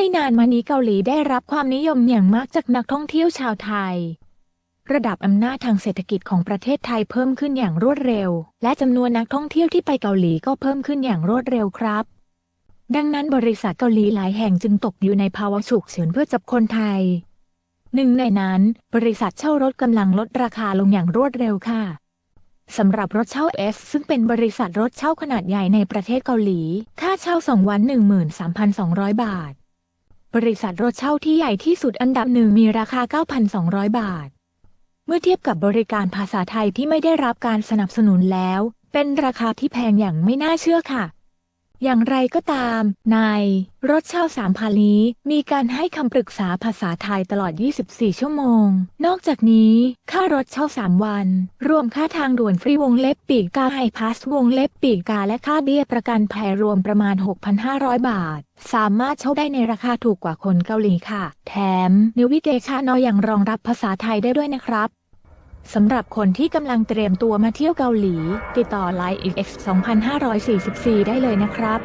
ไม่นานมานี้เกาหลีได้รับความนิยมอย่างมากจากนักท่องเที่ยวชาวไทย ระดับอำนาจทางเศรษฐกิจของประเทศไทยเพิ่มขึ้นอย่างรวดเร็ว และจำนวนนักท่องเที่ยวที่ไปเกาหลีก็เพิ่มขึ้นอย่างรวดเร็วครับ ดังนั้นบริษัทเกาหลีหลายแห่งจึงตกอยู่ในภาวะฉุกเฉินเพื่อจับคนไทย หนึ่งในนั้น บริษัทเช่ารถกำลังลดราคาลงอย่างรวดเร็วค่ะสำหรับรถเช่า S ซึ่งเป็นบริษัทรถเช่าขนาดใหญ่ในประเทศเกาหลี ค่าเช่า 2 วัน 13,200 บาท บริษัทรถเช่าที่ใหญ่ที่สุดอันดับหนึ่งมีราคา 9,200 บาท เมื่อเทียบกับบริการภาษาไทยที่ไม่ได้รับการสนับสนุนแล้ว เป็นราคาที่แพงอย่างไม่น่าเชื่อค่ะ อย่างไรก็ตาม ในรถเช่าสามพานี้ มีการให้คำปรึกษาภาษาไทยตลอด 24 ชั่วโมง นอกจากนี้ ค่ารถเช่า 3 วัน รวมค่าทางด่วนฟรีวงเล็บปีกกาไฮพาสวงเล็บปีกกาและค่าเบี้ยประกันภัยรวมประมาณ 6,500 บาท สามารถเช่าได้ในราคาถูกกว่าคนเกาหลีค่ะ แถมนิวิเกชานอยังรองรับภาษาไทยได้ด้วยนะครับ สำหรับคนที่กำลังเตรียมตัวมาเที่ยวเกาหลี ติดต่อ Line X 2544 ได้เลยนะครับ